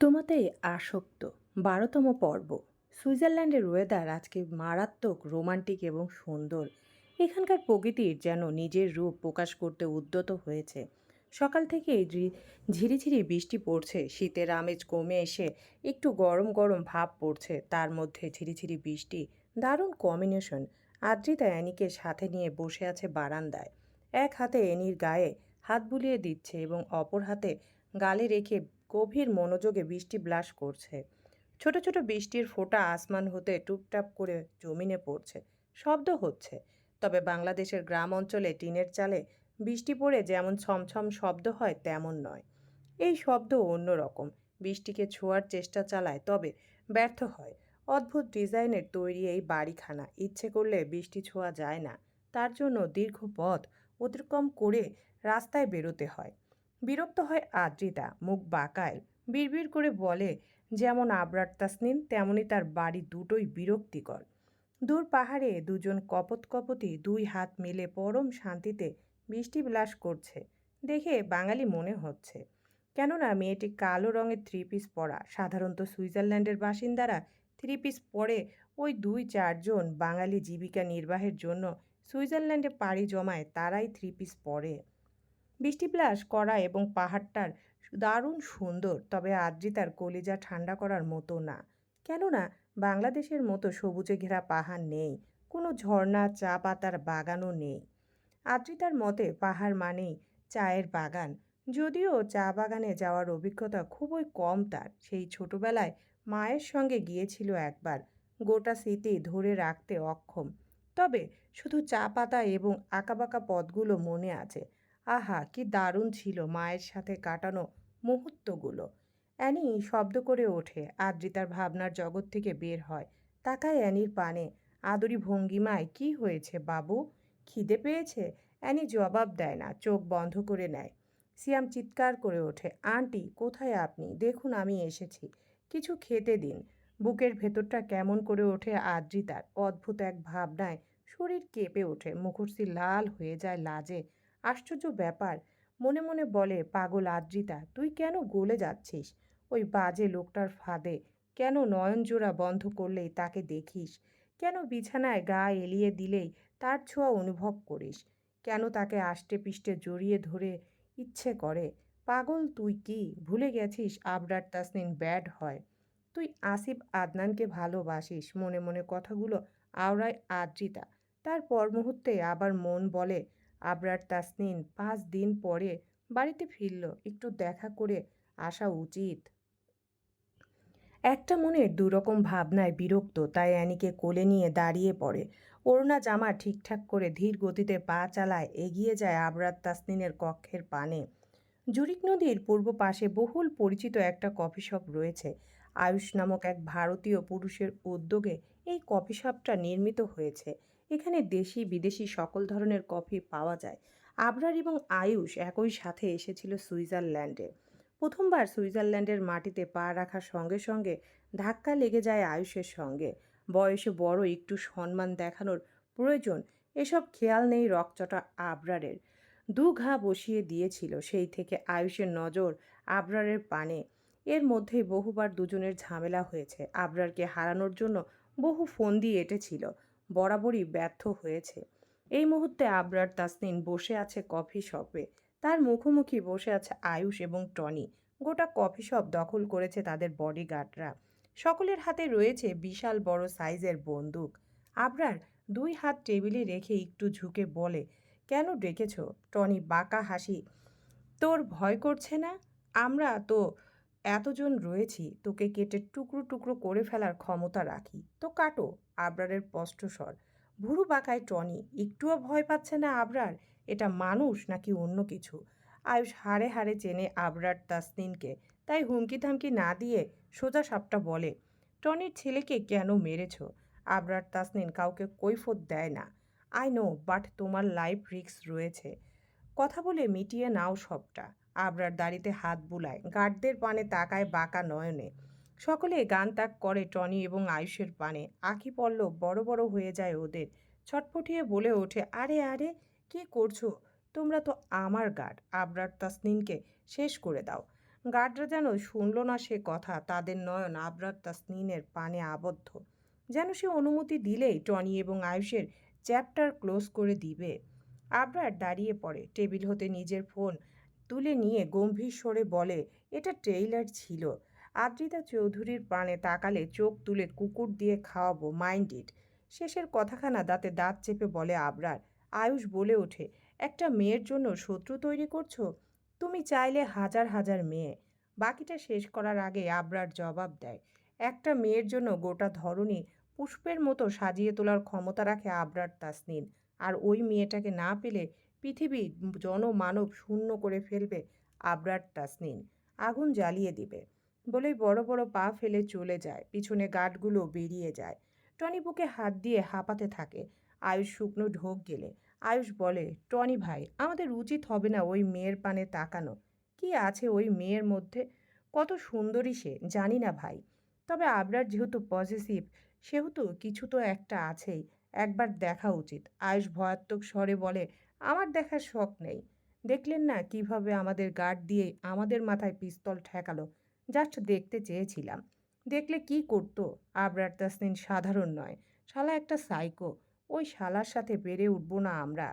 তোমাতে আসক্ত। বারোতম পর্ব। সুইজারল্যান্ডের ওয়েদার আজকে মারাত্মক রোমান্টিক এবং সুন্দর। এখানকার প্রকৃতির যেন নিজের রূপ প্রকাশ করতে উদ্যত হয়েছে। সকাল থেকেই ঝি- ঝিরিঝিরি বৃষ্টি পড়ছে, শীতের আমেজ কমে এসে একটু গরম গরম ভাব পড়ছে, তার মধ্যে ঝিরিঝিরি বৃষ্টি, দারুণ কম্বিনেশন আদ্রিতা অ্যানিকে সাথে নিয়ে বসে আছে বারান্দায়। এক হাতে এনির গায়ে হাত বুলিয়ে দিচ্ছে এবং অপর হাতে গালে রেখে গভীর মনোযোগে বৃষ্টি ব্লাশ করছে। ছোট ছোট বৃষ্টির ফোঁটা আসমান হতে টুপটাপ করে জমিনে পড়ছে। শব্দ হচ্ছে, তবে বাংলাদেশের গ্রাম অঞ্চলে টিনের চালে বৃষ্টি পড়ে যেমন ছমছম শব্দ হয়, তেমন নয়। এই শব্দ অন্যরকম। বৃষ্টিকে ছোঁয়ার চেষ্টা চালায়, তবে ব্যর্থ হয়। অদ্ভুত ডিজাইনের তৈরি এই বাড়িখানা, ইচ্ছে করলে বৃষ্টি ছোঁয়া যায় না। তার জন্য দীর্ঘ পথ অতিক্রম করে রাস্তায় বেরোতে হয়। বিরক্ত হয় আদ্রিতা, মুখ বাঁকায়। বিড়বিড় করে বলে, যেমন আবরার তাসনিন তেমনি তার বাড়ি দুটোই বিরক্তিকর। দূর পাহাড়ে দুজন কপত কপতি দুই হাত মিলে পরম শান্তিতে বৃষ্টি বিলাস করছে। দেখে বাঙালি মনে হচ্ছে। কেননা মেয়েটি কালো রঙের থ্রি পিস পরা। সাধারণত সুইজারল্যান্ডের বাসিন্দারা থ্রি পিস পরে ওই দুই চারজন বাঙালি জীবিকা নির্বাহের জন্য সুইজারল্যান্ডে পাড়ি জমায়, তারাই থ্রি পিস পরে। বৃষ্টিপ্লাস করা এবং পাহাড়টার দারুণ সুন্দর, তবে আদ্রিতার কলিজা ঠান্ডা করার মতো না। কেননা, বাংলাদেশের মতো সবুজে ঘেরা পাহাড় নেই, কোনো ঝর্ণা, চা পাতার বাগানও নেই। আদ্রিতার মতে, পাহাড় মানেই চায়ের বাগান। যদিও চা বাগানে যাওয়ার অভিজ্ঞতা খুবই কম তার, সেই ছোটবেলায় মায়ের সঙ্গে গিয়েছিল একবার, গোটা স্মৃতি ধরে রাখতে অক্ষম। তবে শুধু চা পাতা এবং আঁকাবাঁকা পথগুলো মনে আছে আহা, কি দারুণ ছিল মায়ের সাথে কাটানো মুহূর্তগুলো। অ্যানি শব্দ করে ওঠে, আদ্রিতার ভাবনার জগৎ থেকে বের হয়। তাকায় অ্যানির পানে, আদরি ভঙ্গিমায়, কি হয়েছে বাবু? খিদে পেয়েছে? অ্যানি জবাব দেয় না, চোখ বন্ধ করে নেয়। সিয়াম চিৎকার করে ওঠে, আন্টি, কোথায় আপনি? দেখুন, আমি এসেছি। কিছু খেতে দিন। বুকের ভেতরটা কেমন করে ওঠে আদ্রিতার, অদ্ভুত এক ভাবনায় শরীর কেঁপে ওঠে মুখর্ষি লাল হয়ে যায় লাজে। আশ্চর্য ব্যাপার। মনে মনে বলে, পাগল আদ্রিতা, তুই কেন গলে যাচ্ছিস? ওই বাজে লোকটার ফাঁদে। কেন নয়নজোড়া বন্ধ করলেই তাকে দেখিস? কেন বিছানায় গা এলিয়ে দিলেই তার ছোঁয়া অনুভব করিস? কেন তাকে আষ্টে পিষ্টে জড়িয়ে ধরে ইচ্ছে করে? পাগল তুই কি? ভুলে গেছিস আবরার তাসনিন ব্যাড হয়? তুই আসিফ আদনানকে ভালোবাসিস? মনে মনে কথাগুলো আওড়ায় আদ্রিতা। তার পর মুহূর্তে আবার মন বলে আবরার তাসনিন পাঁচ দিন পরে বাড়িতে ফিরল। একটু দেখা করে আসা উচিত। একটা মনের দুরকম ভাবনায় বিরক্ত, তাই অ্যানিকে কোলে নিয়ে দাঁড়িয়ে পড়ে। ওড়না জামা ঠিকঠাক করে ধীর গতিতে পা চালায়, এগিয়ে যায় আবরার তাসনিনের কক্ষের পানে। জুরিক নদীর পূর্ব পাশে বহুল পরিচিত একটা কফি শপ রয়েছে। আয়ুষ নামক এক ভারতীয় পুরুষের উদ্যোগে এই কফি শপটা নির্মিত হয়েছে। এখানে দেশি বিদেশি সকল ধরনের কফি পাওয়া যায়। আবরার এবং আয়ুষ একই সাথে এসেছিল সুইজারল্যান্ডে। প্রথমবার সুইজারল্যান্ডের মাটিতে পা রাখার সঙ্গে সঙ্গে ধাক্কা লেগে যায় আয়ুষের সঙ্গে। বয়সে বড় একটু সম্মান দেখানোর প্রয়োজন, এসব খেয়াল নেই রকচটা আবরারের। দু ঘা বসিয়ে দিয়েছিল সেই থেকে আয়ুষের নজর আবরারের পানে। এর মধ্যেই বহুবার দুজনের ঝামেলা হয়েছে। আবরারকে হারানোর জন্য বহু ফোন দিয়ে এঁটেছিল। বরাবরই ব্যর্থ হয়েছে। এই মুহূর্তে আবরার তাসনিন বসে আছে কফি শপে। তার মুখোমুখি বসে আছে আয়ুষ এবং টনি। গোটা কফি শপ দখল করেছে তাদের বডিগার্ডরা। সকলের হাতে রয়েছে বিশাল বড় সাইজের বন্দুক। আবরার দুই হাত টেবিলে রেখে একটু ঝুঁকে বলে, কেন ডেকেছ? টনি বাঁকা হাসি, তোর ভয় করছে না? আমরা তো এতজন রয়েছি, তোকে কেটে টুকরো টুকরো করে ফেলার ক্ষমতা রাখি। তো কাটো, আবরারের স্পষ্ট স্বর। ভুরু বাঁকায় টনি, একটুও ভয় পাচ্ছে না আবরার? এটা মানুষ নাকি অন্য কিছু? আয়ুষ হাড়ে হাড়ে চেনে আবরার তাসনিনকে তাই হুমকি থামকি না দিয়ে সোজা সাপটা বলে, টনির ছেলেকে কেন মেরেছ? আবরার তাসনিন কাউকে কৈফত দেয় না। আই নো, বাট তোমার লাইফ রিস্ক রয়েছে। কথা বলে মিটিয়ে নাও সবটা। আবরার দাড়িতে হাত বুলায়। গার্ডদের পানে তাকায় বাঁকা নয়নে। সকলে গান তাক করে টনি এবং আয়ুষের পানে। আঁখি পল্লব বড় বড় হয়ে যায় ওদের। ছটফটিয়ে বলে ওঠে, আরে আরে, কি করছ? তোমরা তো আমার গার্ড আবরার তাসনিনকে শেষ করে দাও। গার্ডরা যেন শুনল না সে কথা, তাদের নয়ন আবরার তাসনিনের পানে আবদ্ধ। যেন সে অনুমতি দিলেই টনি এবং আয়ুষের চ্যাপ্টার ক্লোজ করে দিবে। আবরার দাঁড়িয়ে পড়ে। টেবিল হতে নিজের ফোন তুলে নিয়ে গম্ভীর স্বরে বলে, এটা ট্রেইলার ছিল। আদ্রিতা চৌধুরীর প্রাণে তাকালে চোখ তুলে কুকুর দিয়ে খাওয়াবো, মাইন্ড ইট। শেষের কথাখানা দাঁতে দাঁত চেপে বলে আবরার, আয়ুষ বলে ওঠে, একটা মেয়ের জন্য শত্রু তৈরি করছ? তুমি চাইলে হাজার হাজার মেয়ে। বাকিটা শেষ করার আগে আবরার জবাব দেয়, একটা মেয়ের জন্য গোটা ধরনী পুষ্পের মতো সাজিয়ে তোলার ক্ষমতা রাখে আবরার তাসনিন আর ওই মেয়েটাকে না পেলে পৃথিবী জনমানব শূন্য করে ফেলবে আবরার তাসনিন আগুন জ্বালিয়ে দিবে। বলেই বড় বড় পা ফেলে চলে যায়। পিছনে গার্ডগুলো বেরিয়ে যায়। টনি বুকে হাত দিয়ে হাঁপাতে থাকে। আয়ুষ শুকনো ঢোক গেলে। আয়ুষ বলে, টনি ভাই, আমাদের উচিত হবে না ওই মেয়ের পানে তাকানো। কি আছে ওই মেয়ের মধ্যে? কত সুন্দরী সে, জানি না ভাই। তবে আবরার যেহেতু পজিটিভ সেহেতু কিছু তো একটা আছেই। একবার দেখা উচিত। আয়ুষ ভয়াত্মক স্বরে বলে আমার দেখার শখ নেই। দেখলেন না কীভাবে আমাদের গার্ড দিয়ে আমাদের মাথায় পিস্তল ঠেকালো? জাস্ট দেখতে চেয়েছিলাম। দেখলে কি করতো? আবরার তাসনিন সাধারণ নয়, শালা একটা সাইকো ওই শালার সাথে বেড়ে উঠবো না আমরা।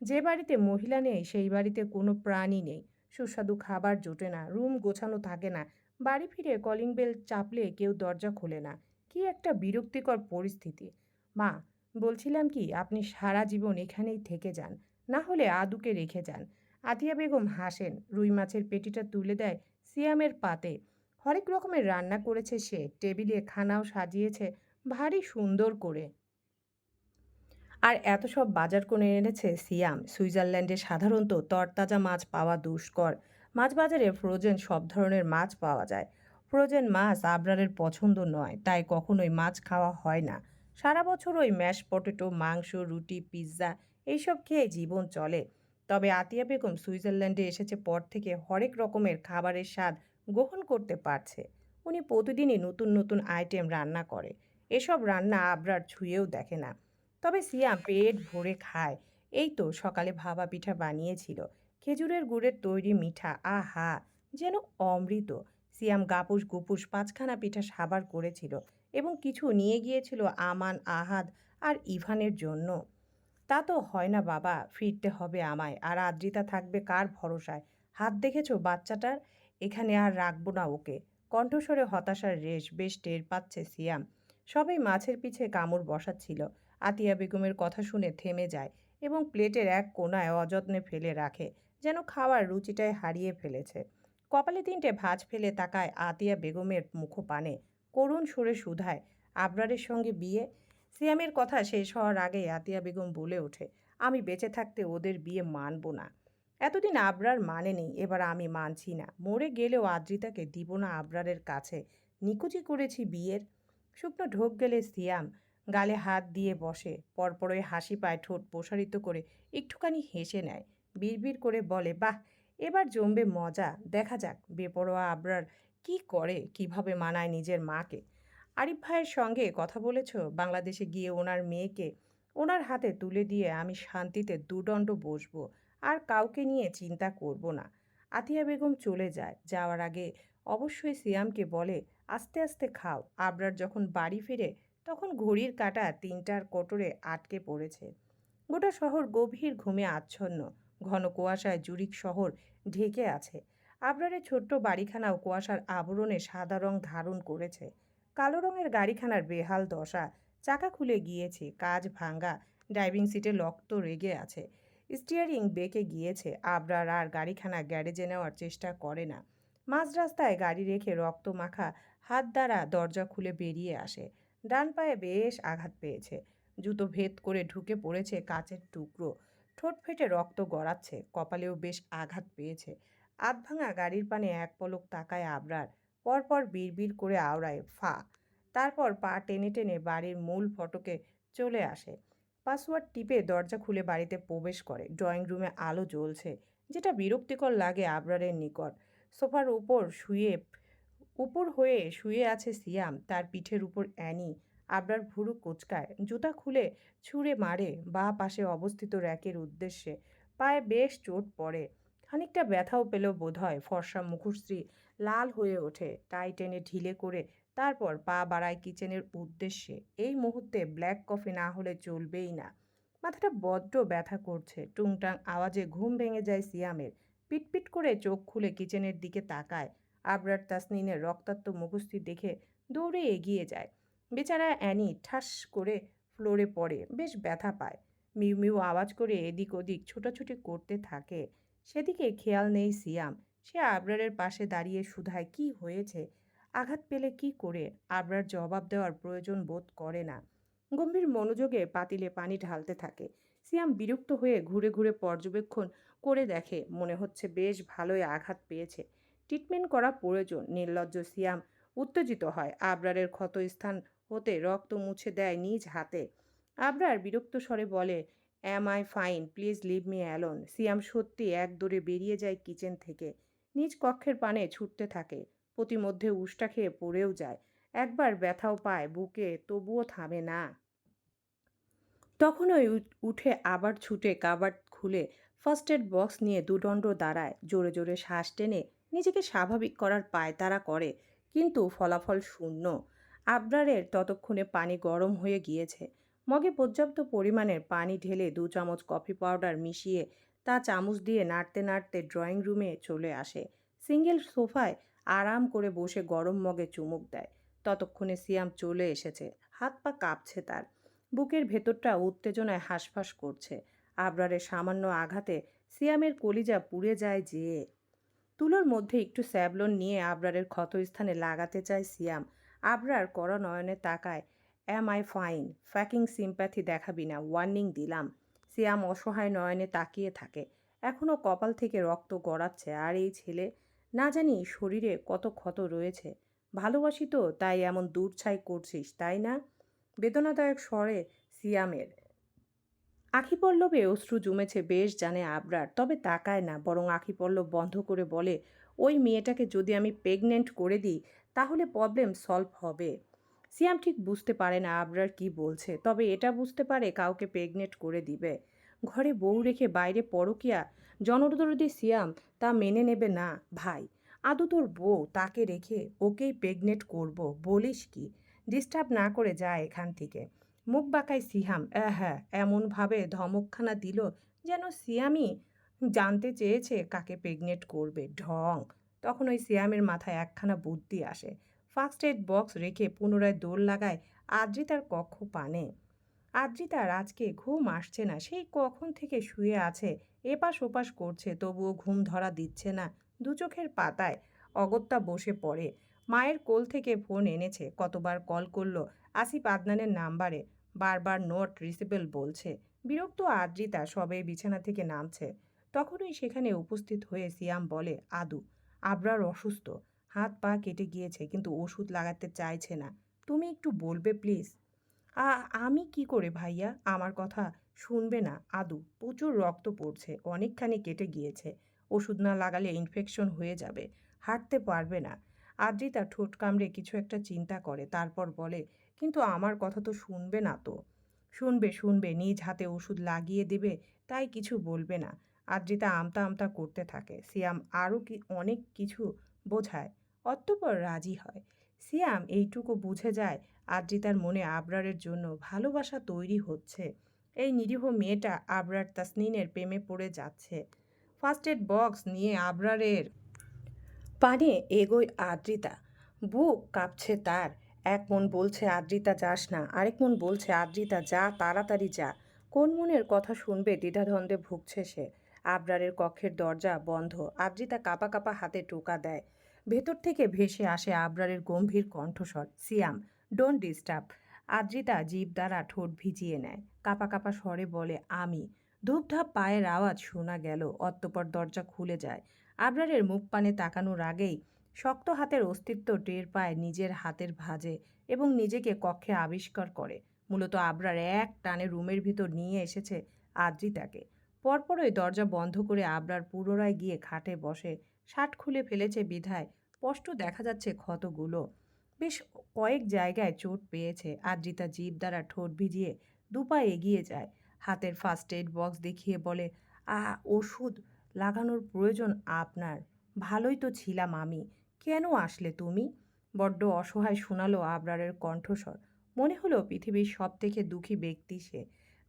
যে বাড়িতে মহিলা নেই, সেই বাড়িতে কোনো প্রাণী নেই। সুস্বাদু খাবার জোটে না, রুম গোছানো থাকে না। বাড়ি ফিরে কলিং বেল চাপলে কেউ দরজা খোলে না। কি একটা বিরক্তিকর পরিস্থিতি। মা, বলছিলাম কি, আপনি সারা জীবন এখানেই থেকে যান। না হলে আদুকে রেখে যান। আতিয়া বেগম হাসেন, রুই মাছের পেটিটা তুলে দেয় সিয়ামের পাতে। হরেক রকমের রান্না করেছে সে, টেবিলে খানাও সাজিয়েছে ভারী সুন্দর করে। আর এত সব বাজার করে এনেছে সিয়াম। সুইজারল্যান্ডে সাধারণত তরতাজা মাছ পাওয়া দুষ্কর। মাছ বাজারে ফ্রোজেন সব ধরনের মাছ পাওয়া যায়। ফ্রোজেন মাছ আবরারের পছন্দ নয়, তাই কখনোই মাছ খাওয়া হয় না। সারা বছর ওই ম্যাশ পটেটো, মাংস, রুটি, পিৎজা এইসব খেয়ে জীবন চলে। তবে আতিয়া বেগম সুইজারল্যান্ডে এসেছে পর থেকে হরেক রকমের খাবারের স্বাদ গ্রহণ করতে পারছে। উনি প্রতিদিনই নতুন নতুন আইটেম রান্না করে। এসব রান্না আবরার ছুঁয়েও দেখে না। তবে সিয়াম পেট ভরে খায়। এই তো সকালে ভাবা পিঠা বানিয়েছিল। খেজুরের গুড়ের তৈরি মিঠা, আহা, যেন অমৃত। সিয়াম গাপুস গুপুস পাঁচখানা পিঠা সাবার করেছিল এবং কিছু নিয়ে গিয়েছিল আমান, আহাদ আর ইভানের জন্য। তা তো হয় না বাবা, ফিরতে হবে আমায়। আর আদ্রিতা থাকবে কার ভরসায়? হাত দেখেছ বাচ্চাটার? এখানে আর রাখব না ওকে। কণ্ঠস্বরে হতাশার রেশ বেশ টের পাচ্ছে সিয়াম। সবাই মাছের পিছে কামড় বসাচ্ছিল। আতিয়া বেগমের কথা শুনে থেমে যায় এবং প্লেটের এক কোনায় অযত্নে ফেলে রাখে, যেন খাওয়ার রুচিটাই হারিয়ে ফেলেছে। কপালে তিনটে ভাঁজ ফেলে তাকায় আতিয়া বেগমের মুখপানে। করুণ সুরে শুধায়, আবরারের সঙ্গে বিয়ে? সিয়ামের কথা শেষ হওয়ার আগে আতিয়া বেগম বলে ওঠে, আমি বেঁচে থাকতে ওদের বিয়ে মানব না। এতদিন আবরার মানে নেই, এবার আমি মানছি না। মরে গেলেও আদ্রিতাকে দিব না আবরারের কাছে। নিকুচি করেছি বিয়ের। শুকনো ঢোক গেলে সিয়াম গালে হাত দিয়ে বসে পরপরই হাসি পায় ঠোঁট প্রসারিত করে, একটুখানি হেসে নেয়। বিড়বিড় করে বলে, বাহ, এবার জমবে মজা। দেখা যাক, বেপরোয়া আবরার কি করে, কীভাবে মানায় নিজের মাকে? আরিফ ভাইয়ের সঙ্গে কথা বলেছ? বাংলাদেশে গিয়ে ওনার মেয়েকে ওনার হাতে তুলে দিয়ে আমি শান্তিতে দুদণ্ড বসবো, আর কাউকে নিয়ে চিন্তা করব না। আতিয়া বেগম চলে যায়। যাওয়ার আগে অবশ্যই সিয়ামকে বলে, আস্তে আস্তে খাও। আবরার যখন বাড়ি ফিরে, তখন ঘড়ির কাঁটা তিনটার কোটরে আটকে পড়েছে। গোটা শহর গভীর ঘুমে আচ্ছন্ন। ঘন কুয়াশায় জুরিক শহর ঢেকে আছে। আবরারের ছোট্ট বাড়িখানাও কুয়াশার আবরণে সাদা রং ধারণ করেছে। কালো রঙের গাড়িখানার বেহাল দশা, চাকা খুলে গিয়েছে, কাজ ভাঙ্গা, ড্রাইভিং সিটে লক্ত রেগে আছে। স্টিয়ারিং বেঁকে গিয়েছে, আবরার আর গাড়িখানা গ্যারেজে নেওয়ার চেষ্টা করে না। মাঝ রাস্তায় গাড়ি রেখে রক্ত মাখা হাত দ্বারা দরজা খুলে বেরিয়ে আসে। ডান পায়ে বেশ আঘাত পেয়েছে। জুতো ভেদ করে ঢুকে পড়েছে কাচের টুকরো। ঠোঁট ফেটে রক্ত গড়াচ্ছে, কপালেও বেশ আঘাত পেয়েছে। আধ ভাঙা গাড়ির পানে এক পলক তাকায় আবরার। পরপর বিড়বিড় করে আওড়ায়, ফা! তারপর পা টেনে টেনে বাড়ির মূল ফটকে চলে আসে। পাসওয়ার্ড টিপে দরজা খুলে বাড়িতে প্রবেশ করে। ড্রয়িং রুমে আলো জ্বলছে, যেটা বিরক্তিকর লাগে আবরারের নিকট। সোফার উপর শুয়ে, উপর হয়ে শুয়ে আছে সিয়াম। তার পিঠের উপর অ্যানি। আবরার ভুরু কোচকায়। জুতা খুলে ছুঁড়ে মারে। বা পাশে অবস্থিত র্যাকের উদ্দেশ্যে। পায়ে বেশ চোট পড়ে। খানিকটা ব্যথাও পেল বোধহয় ফর্সা মুখশ্রী লাল হয়ে ওঠে। টাই টেনে ঢিলে করে তারপর পা বাড়ায় কিচেনের উদ্দেশ্যে। এই মুহূর্তে ব্ল্যাক কফি না হলে চলবেই না। মাথাটা বড্ড ব্যথা করছে। টুংটাং আওয়াজে ঘুম ভেঙে যায় সিয়ামের। পিটপিট করে চোখ খুলে কিচেনের দিকে তাকায়। আবরার তাসনিনের রক্তাক্ত মুখস্থি দেখে দৌড়ে এগিয়ে যায়। বেচারা অ্যানি ঠাস করে ফ্লোরে পড়ে। বেশ ব্যথা পায়। মিউ মিউ আওয়াজ করে এদিক ওদিক ছোটাছুটি করতে থাকে। সেদিকে খেয়াল নেই সিয়াম। সে আবরারের পাশে দাঁড়িয়ে সুধায় কি হয়েছে, আঘাত পেলে কি করে, আবরার জবাব দেওয়ার প্রয়োজন বোধ করে না। গম্ভীর মনোযোগে পাতিলে পানি ঢালতে থাকে। সিয়াম বিরক্ত হয়ে ঘুরে ঘুরে পর্যবেক্ষণ করে দেখে, মনে হচ্ছে বেশ ভালোই আঘাত পেয়েছে। ট্রিটমেন্ট করা প্রয়োজন, নির্লজ্জ সিয়াম উত্তেজিত হয়। আবরারের ক্ষতস্থান হতে রক্ত মুছে দেয় নিজ হাতে। আবরার বিরক্ত স্বরে বলে am I fine please leave me alone Siyam সত্যি এক দৌড়ে বেরিয়ে যায় কিচেন থেকে। নিজ কক্ষের পানে ছুটতে থাকে। প্রতিমধ্যে উষ্টা খেয়ে পড়েও যায়। একবার ব্যথাও পায় বুকে, তবুও থামে না। তখনই উঠ- আবার ছুটে কাবার্ড খুলে ফার্স্ট এড বক্স নিয়ে দুদণ্ড দাঁড়ায়। জোরে জোরে শ্বাস টেনে নিজেকে স্বাভাবিক করার পায়তারা করে, কিন্তু ফলাফল শূন্য। আবরারের ততক্ষণে পানি গরম হয়ে গিয়েছে। মগে পর্যাপ্ত পরিমাণের পানি ঢেলে দু চামচ কফি পাউডার মিশিয়ে তা চামচ দিয়ে নাড়তে নাড়তে ড্রয়িং রুমে চলে আসে। সিঙ্গেল সোফায় আরাম করে বসে গরম মগে চুমুক দেয়। ততক্ষণে সিয়াম চলে এসেছে। হাত পা কাঁপছে তার। বুকের ভেতরটা উত্তেজনায় হাঁসফাঁস করছে। আবরারের সামান্য আঘাতে সিয়ামের কলিজা পুড়ে যায় যে তুলোর মধ্যে একটু স্যাবলন নিয়ে আবরারের ক্ষতস্থানে লাগাতে চায় সিয়াম। আবরার কড়া নয়নে তাকায় am I fine fucking sympathy দেখাবি না। ওয়ার্নিং দিলাম। সিয়াম অসহায় নয়নে তাকিয়ে থাকে। এখনও কপাল থেকে রক্ত গড়াচ্ছে, আর এই ছেলে না জানি শরীরে কত ক্ষত রয়েছে। ভালোবাসি তো, তাই এমন দূরছাই করছিস, তাই না? বেদনাদায়ক স্বরে সিয়ামের। আখি পল্লবে অশ্রু জমেছে, বেশ জানে আবরার, তবে তাকায় না, বরং আখি পল্লব বন্ধ করে বলে, ওই মেয়েটাকে যদি আমি প্রেগনেন্ট করে দিই, তাহলে প্রবলেম সলভ হবে। সিয়াম ঠিক বুঝতে পারে না আবরার কি বলছে, তবে এটা বুঝতে পারে কাউকে প্রেগনেন্ট করে দিবে। ঘরে বউ রেখে বাইরে পরকিয়া, জনদরদি সিয়াম তা মেনে নেবে না। ভাই, আদৌ তোর বউ, তাকে রেখে ওকেই প্রেগনেন্ট করব, বলিস কি? ডিস্টার্ব না করে যা এখান থেকে। মুখ বাঁকায় সিহাম হ্যাঁ এমনভাবে ধমকখানা দিল যেন সিয়ামই জানতে চেয়েছে কাকে প্রেগনেন্ট করবে। ঢং! তখন ওই সিয়ামের মাথায় একখানা বুদ্ধি আসে। ফার্স্ট এড বক্স রেখে পুনরায় দৌড় লাগায় আদ্রিতার কক্ষ পানে। আদ্রিতার আজকে ঘুম আসছে না সেই কখন থেকে শুয়ে আছে, এপাশ ওপাশ করছে, তবুও ঘুম ধরা দিচ্ছে না, দু চোখের পাতায় অগত্যা বসে পড়ে। মায়ের কোল থেকে ফোন এনেছে, কতবার কল করল, আসিফ আদনানের নাম্বারে বারবার নোট রিসিবল বলছে। বিরক্ত আদ্রিতা সবে বিছানা থেকে নামছে, তখনই সেখানে উপস্থিত হয়ে সিয়াম বলে, আদু, আবরার অসুস্থ। হাত পা কেটে গিয়েছে, কিন্তু ওষুধ লাগাতে চাইছে না। তুমি একটু বলবে, প্লিজ? আমি কি করে ভাইয়া? আমার কথা শুনবে না। আদু, প্রচুর রক্ত পড়ছে, অনেকখানি কেটে গিয়েছে। ওষুধ না লাগালে ইনফেকশন হয়ে যাবে, হাঁটতে পারবে না। আদ্রিতা ঠোঁট কামড়ে কিছু একটা চিন্তা করে, তারপর বলে, কিন্তু আমার কথা তো শুনবে না তো। শুনবে শুনবে, নিজ হাতে ওষুধ লাগিয়ে দেবে, তাই কিছু বলবে না। আদ্রিতা আমতা আমতা করতে থাকে। সিয়াম আরও কি, অনেক কিছু বোঝায়। অতঃপর রাজি হয়। সিয়াম এইটুকু বুঝে যায় আদ্রিতার মনে আবরারের জন্য ভালোবাসা তৈরি হচ্ছে। এই নিরীহ মেয়েটা আবরার তাসনিনের প্রেমে পড়ে যাচ্ছে। ফার্স্ট এড বক্স নিয়ে আবরারের পানে এগোয় আদ্রিতা। বুক কাঁপছে তার। এক মন বলছে, আদ্রিতা, যাস না। আরেক মন বলছে, আদ্রিতা, যা, তাড়াতাড়ি যা। কোন মনের কথা শুনবে, দ্বিধাদ্বন্দ্বে ভুগছে সে। আবরারের কক্ষের দরজা বন্ধ। আদ্রিতা কাপা কাপা হাতে টোকা দেয়। ভেতর থেকে ভেসে আসে আবরারের গম্ভীর কণ্ঠস্বর। সিয়াম ডোন্ট ডিস্টার্ব আদ্রিতা জীব দ্বারা ঠোঁট ভিজিয়ে নেয়। কাপা কাপা স্বরে বলে, আমি। ধূপধাপ পায়ের আওয়াজ শোনা গেল, অতঃপর দরজা খুলে যায়। আবরারের মুখ পানে তাকানোর আগেই শক্ত হাতের অস্তিত্ব টের পায় নিজের হাতের ভাঁজে এবং নিজেকে কক্ষে আবিষ্কার করে। মূলত আবরার এক টানে রুমের ভিতর নিয়ে এসেছে আদ্রিতাকে। পরপরই দরজা বন্ধ করে আবরার পুনরায় গিয়ে খাটে বসে শার্ট খুলে ফেলেছে বিধায়। স্পষ্ট দেখা যাচ্ছে ক্ষতগুলো। বেশ কয়েক জায়গায় চোট পেয়েছে। আদ্রিতা জিভ দ্বারা ঠোঁট ভিজিয়ে দুপা এগিয়ে যায়। হাতের ফার্স্ট এড বক্স দেখিয়ে বলে, আ, ওষুধ লাগানোর প্রয়োজন আপনার। ভালোই তো ছিলাম আমি। কেন আসলে তুমি? বড্ড অসহায় শোনালো আবরারের কণ্ঠস্বর। মনে হলো পৃথিবীর সব থেকে দুঃখী ব্যক্তি সে।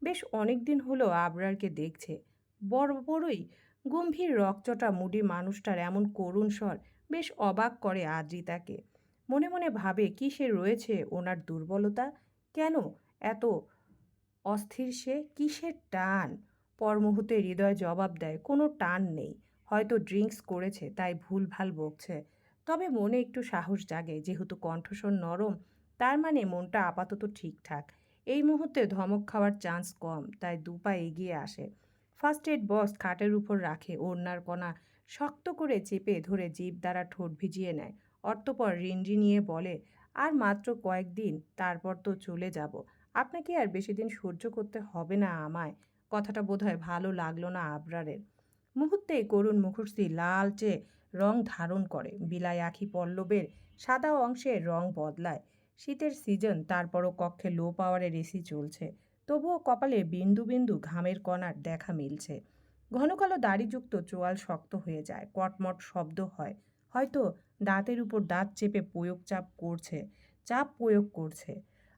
বেশ অনেক দিন হলো আবরারকে দেখছে। বড় বড়ই গম্ভীর রকচটা মুডি মানুষটার এমন করুণ স্বর বেশ অবাক করে আদ্রিতাকে মনে মনে ভাবে, কিসে রয়েছে ওনার দুর্বলতা? কেন এত অস্থির সে? কিসের টান? পর মুহূর্তে হৃদয় জবাব দেয়, কোনো টান নেই। হয়তো ড্রিঙ্কস করেছে, তাই ভুলভাল বকছে। তবে মনে একটু সাহস জাগে, যেহেতু কণ্ঠস্বর নরম, তার মানে মনটা আপাতত ঠিকঠাক। এই মুহূর্তে ধমক খাওয়ার চান্স কম, তাই দু পা এগিয়ে আসে। ফার্স্ট এড বক্স খাটের উপর রাখে, ওড়নার কণা শক্ত করে চেপে ধরে জীব দ্বারা ঠোঁট ভিজিয়ে নেয়। অর্থপর রিনরি নিয়ে বলে, আর মাত্র কয়েকদিন, তারপর তো চলে যাব। আপনাকে আর বেশি দিন সহ্য করতে হবে না আমায় কথাটা বোধহয় ভালো লাগল না আবরারের। মুহূর্তেই করুণ মুখশ্রী লালচে রং ধারণ করে, বিলাই আখি পল্লবের সাদা অংশের রং বদলায়। শীতের সিজন তারপরও কক্ষে লো পাওয়ারের এসি চলছে। তবুও কপালে বিন্দু বিন্দু ঘামের কণার দেখা মিলছে। ঘন কালো দাড়িযুক্ত চোয়াল শক্ত হয়ে যায়, কটমট শব্দ হয়। হয়তো দাঁতের উপর দাঁত চেপে প্রয়োগ চাপ করছে, চাপ প্রয়োগ করছে।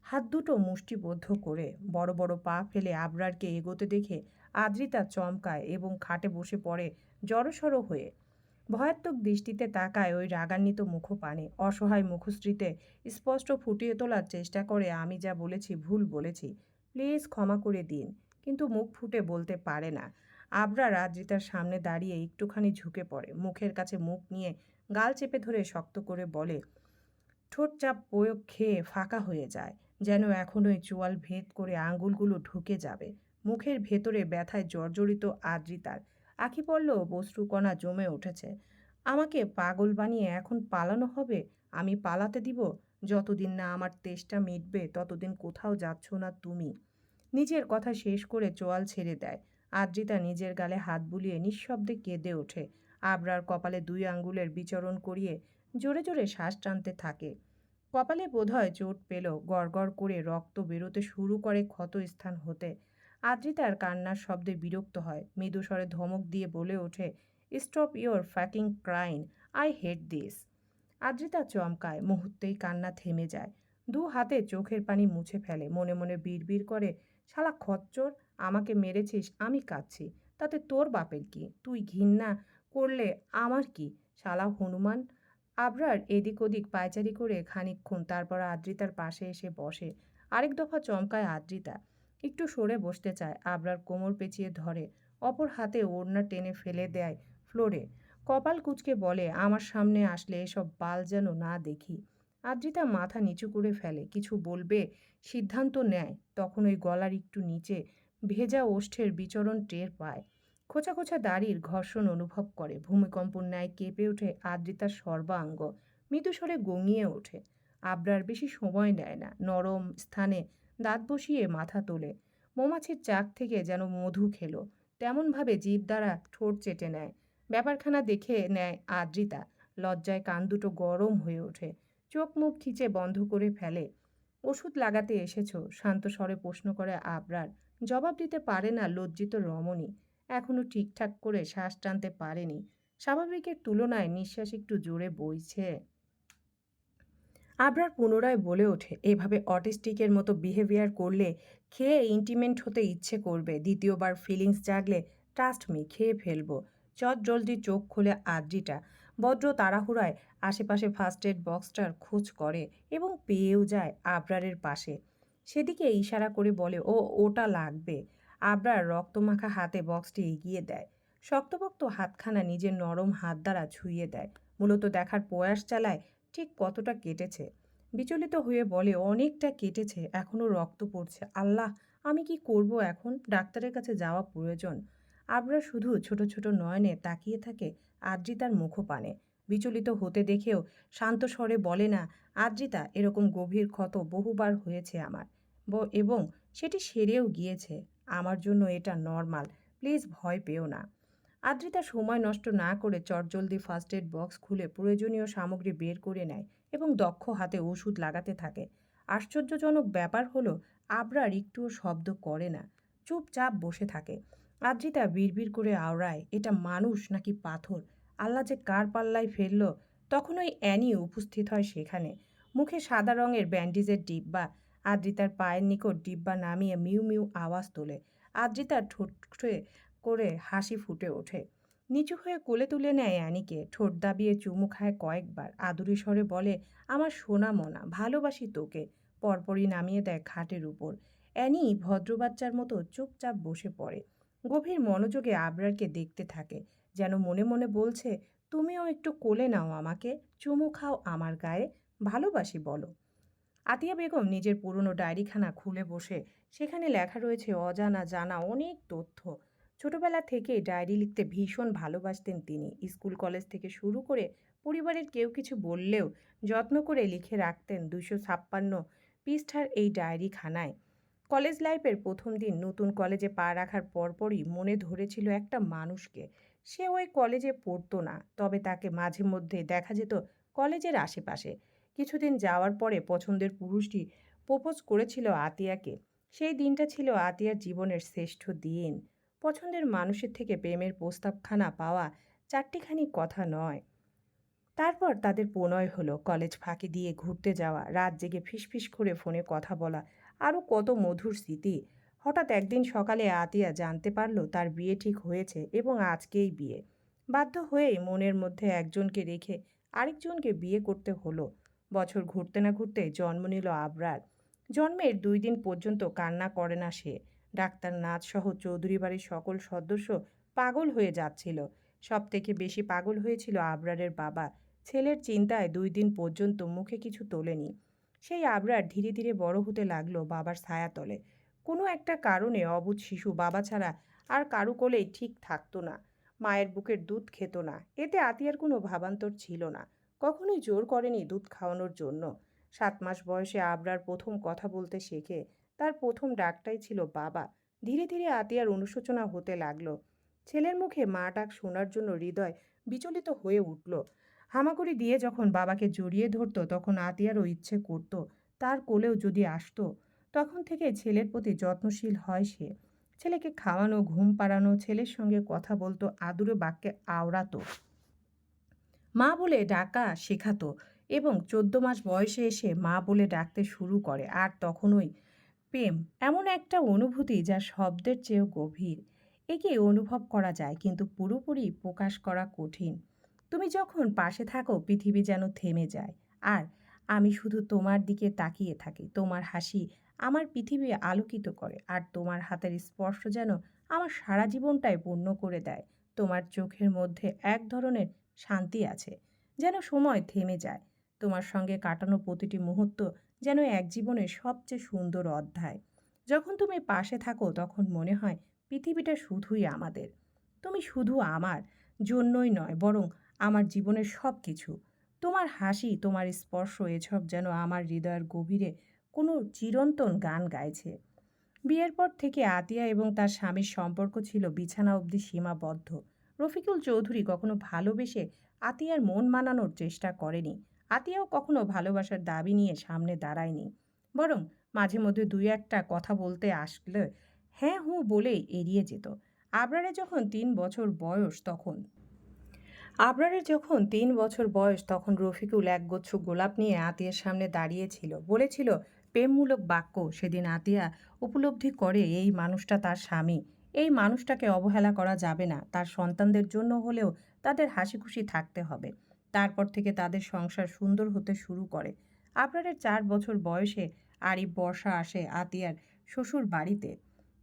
হাত দুটো মুষ্টিবদ্ধ করে বড় বড় পা ফেলে আবরারকে এগোতে দেখে আদ্রিতা চমকায় এবং খাটে বসে পড়ে জড়সড় হয়ে। ভয়াত্মক দৃষ্টিতে তাকায় ওই রাগান্বিত মুখপানে। অসহায় মুখশ্রীতে স্পষ্ট ফুটিয়ে তোলার চেষ্টা করে, আমি যা বলেছি, ভুল বলেছি। প্লিজ ক্ষমা করে দিন। কিন্তু মুখ ফুটে বলতে পারে না। আবরার আদ্রিতার সামনে দাঁড়িয়ে একটুখানি ঝুঁকে পড়ে, মুখের কাছে মুখ নিয়ে গাল চেপে ধরে শক্ত করে বলে, ঠোঁট চাপ প্রয়োগ খেয়ে ফাঁকা হয়ে যায়, যেন এখনোই চোয়াল ভেদ করে আঙ্গুলগুলো ঢুকে যাবে। মুখের ভেতরে ব্যথায় জর্জরিত আদ্রিতার আখি পড়ল বস্ত্রকণা জমে উঠেছে। আমাকে পাগল বানিয়ে এখন পালানো হবে? আমি পালাতে দিব? যতদিন না আমার তেষ্টা মিটবে, ততদিন কোথাও যাচ্ছ না তুমি। নিজের কথা শেষ করে চোয়াল ছেড়ে দেয়। আদ্রিতা নিজের গালে হাত বুলিয়ে নিঃশব্দে কেঁদে ওঠে। আবরার কপালে দুই আঙ্গুলের বিচরণ করিয়ে জোরে জোরে শ্বাস টানতে থাকে। কপালে বোধহয় চোট পেল গড়গড় করে রক্ত বেরোতে শুরু করে ক্ষত স্থান হতে। আদ্রিতার কান্নার শব্দে বিরক্ত হয়। মৃদুস্বরে ধমক দিয়ে বলে ওঠে stop your fucking crying, I hate this. Adrita চমকায়, মুহূর্তেই কান্না থেমে যায়। দু হাতে চোখের পানি মুছে ফেলে, মনে মনে বিড়বিড় করে, শালা খচ্চর, আমাকে মেরেছিস, আমি কাঁদছি। তাতে তোর বাপের কি? তুই ঘৃণা করলে আমার কি? শালা হনুমান। আবরার এদিক ওদিক পায়চারি করে খানিকক্ষণ তারপর আদ্রিতার পাশে এসে বসে। আরেক দফা চমকায় আদ্রিতা। একটু সরে বসতে চায়। আবরার কোমর পেঁচিয়ে ধরে। অপর হাতে ওড়না টেনে ফেলে দেয় ফ্লোরে। কপাল কুচকে বলে, আমার সামনে আসলে এসব বাল যেন না দেখি। আদ্রিতা মাথা নিচু করে ফেলে, কিছু বলবে? সিদ্ধান্ত নেয়। তখন ওই গলার একটু নিচে ভেজা ওষ্ঠের বিচরণ টের পায়। খোঁচা খোঁচা দাড়ির ঘর্ষণ অনুভব করে। ভূমিকম্পর ন্যায় কেঁপে ওঠে আদ্রিতার সর্বাঙ্গ। মৃদুস্বরে গঙিয়ে ওঠে। আবরার বেশি সময় নেয় না। নরম স্থানে দাঁত বসিয়ে মাথা তোলে। মৌমাছির চাক থেকে যেন মধু খেলো। তেমনভাবে জীব দ্বারা ঠোঁট চেটে নেয়। ব্যাপারখানা দেখে নেয় আদ্রিতা। লজ্জায় কান দুটো গরম হয়ে ওঠে। চোখ মুখ খিচে বন্ধ করে ফেলে। ওষুধ লাগাতে এসেছ? শান্ত স্বরে প্রশ্ন করে আবরার। জবাব দিতে পারে না লজ্জিত রমণী। এখনও ঠিকঠাক করে শ্বাস টানতে পারেনি। স্বাভাবিকের তুলনায় নিঃশ্বাস একটু জোরে বইছে। আবরার পুনরায় বলে ওঠে, এভাবে অটিস্টিকের মতো বিহেভিয়ার করলে খেয়ে ইন্টিমেন্ট হতে ইচ্ছে করবে। দ্বিতীয়বার ফিলিংস জাগলে ট্রাস্ট মি খেয়ে ফেলব। চট জলদি চোখ খুলে আদ্রিটা বজ্র তাড়াহুড়ায় আশেপাশে ফার্স্ট এড বক্সটার খোঁজ করে এবং পেয়েও যায় আবরারের পাশে। সেদিকে ইশারা করে বলে, ও, ওটা লাগবে। আবরার রক্তমাখা হাতে বক্সটি এগিয়ে দেয়। শক্তপোক্ত হাতখানা নিজের নরম হাত দ্বারা ছুঁয়ে দেয়। মূলত দেখার প্রয়াস চালায় ঠিক কতটা কেটেছে। বিচলিত হয়ে বলে, অনেকটা কেটেছে এখনও রক্ত পড়ছে। আল্লাহ, আমি কি করব এখন? ডাক্তারের কাছে যাওয়া প্রয়োজন। আবরা শুধু ছোট ছোট নয়নে তাকিয়ে থাকে আদ্রিতার মুখপানে। বিচলিত হতে দেখেও শান্ত স্বরে বলে না, আদ্রিতা, এরকম গভীর ক্ষত বহুবার হয়েছে আমার। এবং সেটি সেরেও গিয়েছে। আমার জন্য এটা নর্মাল। প্লিজ ভয় পেও না। আদ্রিতা সময় নষ্ট না করে চটজলদি ফার্স্ট এড বক্স খুলে প্রয়োজনীয় সামগ্রী বের করে নেয় এবং দক্ষ হাতে ওষুধ লাগাতে থাকে। আশ্চর্যজনক ব্যাপার হলো, আবরার একটুও শব্দ করে না। চুপচাপ বসে থাকে। আদ্রিতা বিড়বিড় করে আওড়ায়, এটা মানুষ নাকি পাথর? আল্লাহ যে কার পাল্লায় ফেলল? ওই অ্যানি উপস্থিত হয় সেখানে। মুখে সাদা রঙের ব্যান্ডেজের ডিব্বা, আদ্রিতার পায়ের নিকট ডিব্বা নামিয়ে মিউ মিউ আওয়াজ তোলে। আদ্রিতার ঠোঁটে করে হাসি ফুটে ওঠে। নিচু হয়ে কোলে তুলে নেয় অ্যানিকে। ঠোঁট দাবিয়ে চুমু খায় কয়েকবার। আদুরি স্বরে বলে, আমার সোনা মনা, ভালোবাসি তোকে। পরপরই নামিয়ে দেয় খাটের উপর। অ্যানি ভদ্রবাচ্চার মতো চুপচাপ বসে পড়ে। গভীর মনোযোগে আবরারকে দেখতে থাকে, যেন মনে মনে বলছে, তুমিও একটু কোলে নাও আমাকে, চুমু খাও আমার গায়ে, ভালোবাসি বলো। আতিয়া বেগম নিজের পুরনো ডায়েরিখানা খুলে বসে, সেখানে লেখা রয়েছে অজানা জানা অনেক তথ্য। ছোটবেলা থেকে ডায়েরি লিখতে ভীষণ ভালোবাসতেন তিনি। স্কুল কলেজ থেকে শুরু করে পরিবারের কেউ কিছু বললেও যত্ন করে লিখে রাখতেন দুশো ছাপ্পান্ন পৃষ্ঠার এই ডায়েরিখানায়। কলেজ লাইফের প্রথম দিন নতুন কলেজে পা রাখার পরপরই মনে ধরেছিল একটা মানুষকে। সে ওই কলেজে পড়তো না, তবে তাকে মাঝে মধ্যে দেখা যেত কলেজের আশেপাশে। কিছুদিন যাওয়ার পরে পছন্দের পুরুষটি প্রপোজ করেছিল আতিয়াকে। সেই দিনটা ছিল আতিয়ার জীবনের শ্রেষ্ঠ দিন। পছন্দের মানুষের থেকে প্রেমের প্রস্তাবখানা পাওয়া চারটিখানি কথা নয়। তারপর তাদের প্রণয় হলো কলেজ ফাঁকি দিয়ে ঘুরতে যাওয়া, রাত জেগে ফিসফিস করে ফোনে কথা বলা আরও কত মধুর স্মৃতি। হঠাৎ একদিন সকালে আতিয়া জানতে পারল তার বিয়ে ঠিক হয়েছে এবং আজকেই বিয়ে। বাধ্য হয়েই মনের মধ্যে একজনকে রেখে আরেকজনকে বিয়ে করতে হলো। বছর ঘুরতে না ঘুরতে জন্ম নিল আবরার। জন্মের দুই দিন পর্যন্ত কান্না করে না সে। ডাক্তার নাথ সহ চৌধুরী বাড়ির সকল সদস্য পাগল হয়ে যাচ্ছিল। সব থেকে বেশি পাগল হয়েছিল আবরারের বাবা। ছেলের চিন্তায় দুই দিন পর্যন্ত মুখে কিছু তোলেনি। সেই আবরার ধীরে ধীরে বড় হতে লাগল বাবার ছায়াতলে কোনো একটা কারণে অবুধ শিশু বাবা ছাড়া আর কারু কোলেই ঠিক থাকতো না। মায়ের বুকের দুধ খেত না। এতে আতিয়ার কোনো ভাবান্তর ছিল না। কখনোই জোর করেনি দুধ খাওয়ানোর জন্য। সাত মাস বয়সে আবরার প্রথম কথা বলতে শেখে, তার প্রথম ডাকটাই ছিল বাবা। ধীরে ধীরে আতিয়ার অনুশোচনা হতে লাগল। ছেলের মুখে মা ডাক শোনার জন্য হৃদয় বিচলিত হয়ে উঠল। হামাগুড়ি দিয়ে যখন বাবাকে জড়িয়ে ধরতো, তখন আতিয়ারও ইচ্ছে করত, তার কোলেও যদি আসতো, তখন থেকে ছেলের প্রতি যত্নশীল হয় সে। ছেলেকে খাওয়ানো, ঘুম পাড়ানো, ছেলের সঙ্গে কথা বলতো, আদুরে বাক্যে আওড়াতো। মা বলে ডাকা শেখাতো এবং চোদ্দ মাস বয়সে এসে মা বলে ডাকতে শুরু করে, আর তখনই প্রেম এমন একটা অনুভূতি যা শব্দের চেয়েও গভীর। একে অনুভব করা যায়, কিন্তু পুরোপুরি প্রকাশ করা কঠিন। তুমি যখন পাশে থাকো, পৃথিবী যেন থেমে যায়। আর আমি শুধু তোমার দিকে তাকিয়ে থাকি, তোমার হাসি আমার পৃথিবী আলোকিত করে, আর তোমার হাতের স্পর্শ যেন আমার সারা জীবনটাই পূর্ণ করে দেয়। তোমার চোখের মধ্যে এক ধরনের শান্তি আছে, যেন সময় থেমে যায়। তোমার সঙ্গে কাটানো প্রতিটি মুহূর্ত যেন এক জীবনের সবচেয়ে সুন্দর অধ্যায়। যখন তুমি পাশে থাকো, তখন মনে হয় পৃথিবীটা শুধুই আমাদের। তুমি শুধু আমার জন্যই নয়, বরং আমার জীবনের সব কিছু তোমার হাসি, তোমার স্পর্শ, এসব যেন আমার হৃদয়ের গভীরে কোনো চিরন্তন গান গাইছে। বিয়ের পর থেকে আতিয়া এবং তার স্বামীর সম্পর্ক ছিল বিছানা অবধি সীমাবদ্ধ। রফিকুল চৌধুরী কখনো ভালোবেসে আতিয়ার মন মানানোর চেষ্টা করেনি। আতিয়াও কখনো ভালোবাসার দাবি নিয়ে সামনে দাঁড়ায়নি। বরং মাঝে মধ্যে দুই একটা কথা বলতে আসলে হ্যাঁ হুঁ বলেই এড়িয়ে যেত। আবরারে যখন তিন বছর বয়স তখন আবরারের যখন তিন বছর বয়স, তখন রফিকুল একগুচ্ছ গোলাপ নিয়ে আতিয়ার সামনে দাঁড়িয়েছিল। বলেছিল, প্রেমমূলক বাক্য, সেদিন আতিয়া উপলব্ধি করে এই মানুষটা তার স্বামী। এই মানুষটাকে অবহেলা করা যাবে না। তার সন্তানদের জন্য হলেও তাদের হাসি খুশি থাকতে হবে। তারপর থেকে তাদের সংসার সুন্দর হতে শুরু করে। আবরারের চার বছর বয়সে আরিফ বর্ষা আসে আতিয়ার শ্বশুর বাড়িতে।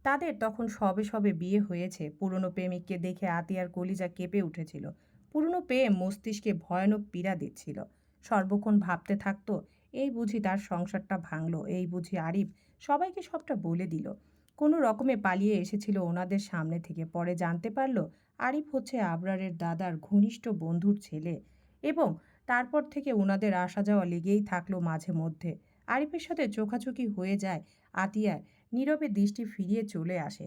তাদের তখন সবে সবে বিয়ে হয়েছে। পুরনো প্রেমিককে দেখে আতিয়ার কলিজা কেঁপে উঠেছিল। পুরনো পেয়ে মস্তিষ্কে ভয়ানক পীড়া দিচ্ছিল। সর্বক্ষণ ভাবতে থাকতো, এই বুঝি তার সংসারটা ভাঙলো, এই বুঝি আরিফ সবাইকে সবটা বলে দিল। কোনো রকমে পালিয়ে এসেছিল ওনাদের সামনে থেকে। পরে জানতে পারল, আরিফ হচ্ছে আবরারের দাদার ঘনিষ্ঠ বন্ধুর ছেলে এবং তারপর থেকে ওনাদের আসা যাওয়া লেগেই থাকল মাঝে মধ্যে। আরিফের সাথে চোখাচোখি হয়ে যায়, আতিয়ার নীরবে দৃষ্টি ফিরিয়ে চলে আসে।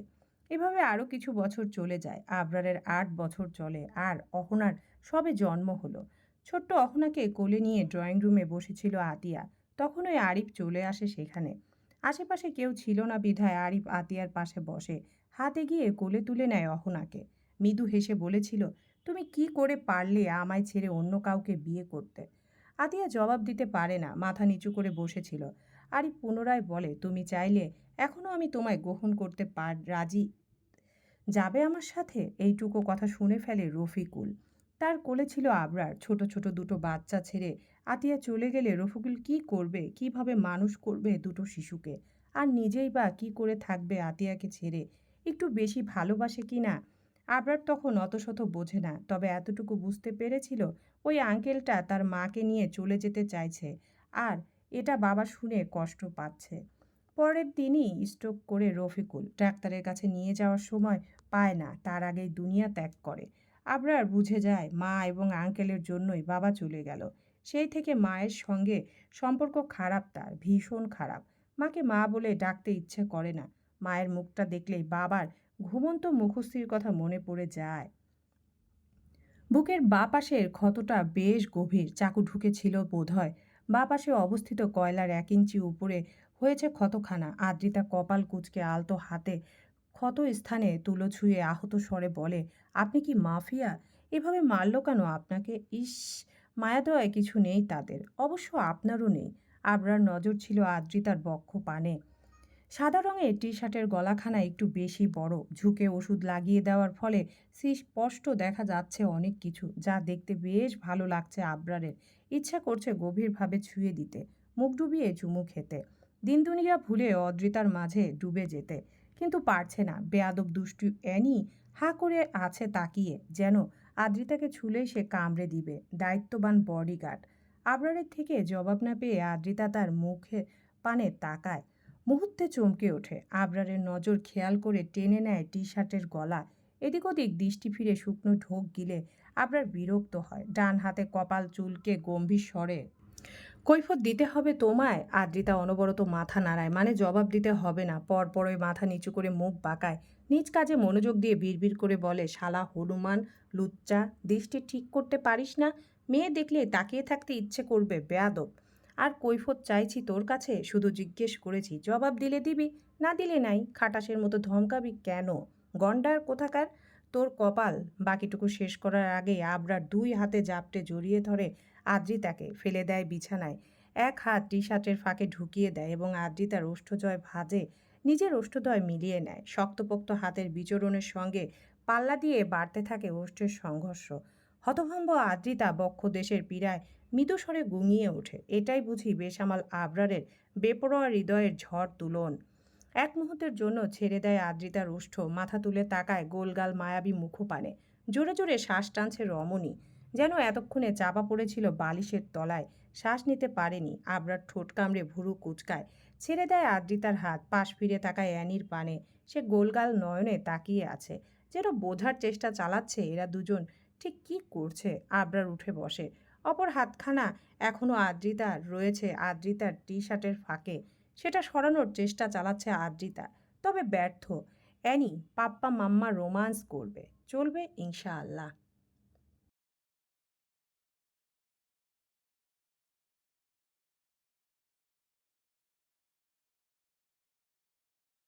এভাবে আরও কিছু বছর চলে যায়। আবরারের আট বছর চলে, আর অহনার সবে জন্ম হলো। ছোট্ট অহনাকে কোলে নিয়ে ড্রয়িং রুমে বসেছিল আতিয়া। তখন ওই আরিফ চলে আসে সেখানে। আশেপাশে কেউ ছিল না বিধায় আরিফ আতিয়ার পাশে বসে। হাতে গিয়ে কোলে তুলে নেয় অহনাকে। মৃদু হেসে বলেছিল, তুমি কি করে পারলে আমায় ছেড়ে অন্য কাউকে বিয়ে করতে? আতিয়া জবাব দিতে পারে না, মাথা নিচু করে বসেছিল। আরি পুনরায় বলে, তুমি চাইলে এখনও আমি তোমায় গ্রহণ করতে পার, রাজি যাবে আমার সাথে? এইটুকু কথা শুনে ফেলে রফিকুল। তার কোলে ছিল আবরার, ছোট ছোট দুটো বাচ্চা ছেড়ে আতিয়া চলে গেলে রফিকুল কি করবে, কীভাবে মানুষ করবে দুটো শিশুকে? আর নিজেই বা কি করে থাকবে আতিয়াকে ছেড়ে? একটু বেশি ভালোবাসে কি না? আবরার তখন অত শত বোঝে না, তবে এতটুকু বুঝতে পেরেছিল ওই আঙ্কেলটা তার মাকে নিয়ে চলে যেতে চাইছে। আর এটা বাবা শুনে কষ্ট পাচ্ছে। পরের দিনই স্ট্রোক করে রফিকুল ডাক্তারের কাছে নিয়ে যাওয়ার সময় পায় না, তার আগেই দুনিয়া ত্যাগ করে। আবরার বুঝে যায় মা এবং আঙ্কেলের জন্যই বাবা চলে গেল। সেই থেকে মায়ের সঙ্গে সম্পর্ক খারাপ তার, ভীষণ খারাপ। মাকে মা বলে ডাকতে ইচ্ছে করে না। মায়ের মুখটা দেখলেই বাবার ঘুমন্ত মুখস্থির কথা মনে পড়ে যায়। বুকের বা পাশের ক্ষতটা বেশ গভীর, চাকু ঢুকেছিল বোধহয়। বা পাশে অবস্থিত কয়লার এক ইঞ্চি উপরে হয়েছে ক্ষতখানা। আদ্রিতা কপাল কুচকে আলতো হাতে ক্ষত স্থানে তুলো ছুঁয়ে আহত স্বরে বলে, আপনি কি মাফিয়া? এভাবে মারল কেন আপনাকে? ইস মায়াদয় কিছু নেই তাদের। অবশ্য আপনারও নেই। আবরার নজর ছিল আদ্রিতার বক্ষ পানে। সাদা রঙের টি শার্টের গলাখানা একটু বেশি বড়। ঝুঁকে ওষুধ লাগিয়ে দেওয়ার ফলে স্পষ্ট দেখা যাচ্ছে অনেক কিছু, যা দেখতে বেশ ভালো লাগছে আবরারের। ইচ্ছা করছে গভীরভাবে ছুঁয়ে দিতে, মুখ ডুবিয়ে চুমু খেতে। দিন দুনিয়া ভুলে অদ্রিতার মাঝে ডুবে যেতে, কিন্তু পারছে না। বেয়াদব দুষ্টু অ্যানি হা করে আছে তাকিয়ে, যেন আদ্রিতাকে ছুলেই সে কামড়ে দিবে, দায়িত্ববান বডিগার্ড। আবরারের থেকে জবাব না পেয়ে আদ্রিতা তার মুখে পানে তাকায়। মুহূর্তে চমকে ওঠে। আবরারের নজর খেয়াল করে টেনে নেয় টি শার্টের গলা। এদিক ওদিক দৃষ্টি ফিরে শুকনো ঢোক গিলে আবরার বিরক্ত হয়। ডান হাতে কপাল চুলকে গম্ভীর স্বরে, কৈফত দিতে হবে তোমায়? আদ্রিতা অনবরত মাথা নাড়ায়। মানে জবাব দিতে হবে না। পরপর ওই মাথা নিচু করে মুখ বাঁকায়। নিজ কাজে মনোযোগ দিয়ে বিড়বিড় করে বলে, শালা হনুমান, লুচ্চা, দৃষ্টি ঠিক করতে পারিস না? মেয়ে দেখলে তাকিয়ে থাকতে ইচ্ছে করবে, বেয়াদব। আর কৈফত চাইছি তোর কাছে, শুধু জিজ্ঞেস করেছি, জবাব দিলে দিবি, না দিলে নাই, খাটাসের মতো ধমকাবি কেন? গন্ডার কোথাকার? তোর কপাল, বাকিটুকু শেষ করার আগে আবরার দুই হাতে জাপটে জড়িয়ে ধরে আদ্রিতাকে ফেলে দেয় বিছানায়। এক হাত টি শার্টের ফাঁকে ঢুকিয়ে দেয় এবং আদ্রিতার ওষ্ঠজয় ভাজে নিজের ওষ্ঠদয় মিলিয়ে নেয়। শক্তপোক্ত হাতের বিচরণের সঙ্গে পাল্লা দিয়ে বাড়তে থাকে ওষ্ঠের সংঘর্ষ। হতভম্ব আদ্রিতা বক্ষ দেশের পীড়ায় মৃদুস্বরে গুঙিয়ে ওঠে। এটাই বুঝি বেসামাল আবরারের বেপরোয়া হৃদয়ের ঝড় তুলন। এক মুহূর্তের জন্য ছেড়ে দেয় আদ্রিতার ওষ্ঠ মাথা তুলে তাকায় গোলগাল মায়াবী মুখপানে। জোরে জোরে শ্বাস টানছে রমণী, যেন এতক্ষণে চাপা পড়েছিল বালিশের তলায়। শ্বাস নিতে পারেনি, আবরার ঠোঁট কামড়ে ভুরু কুচকায়। ছেড়ে দেয় আদ্রিতার হাত, পাশ ফিরে তাকায় অ্যানির পানে। সে গোলগাল নয়নে তাকিয়ে আছে। যেন বোঝার চেষ্টা চালাচ্ছে এরা দুজন ঠিক কি করছে? আবরার উঠে বসে। অপর হাতখানা এখনও আদ্রিতা রয়েছে, আদ্রিতার টি শার্টের ফাঁকে। সেটা সরানোর চেষ্টা চালাচ্ছে আদ্রিতা, তবে ব্যর্থ। অ্যানি পাপ্পা মাম্মা রোমান্স করবে। চলবে ইনশাআল্লাহ।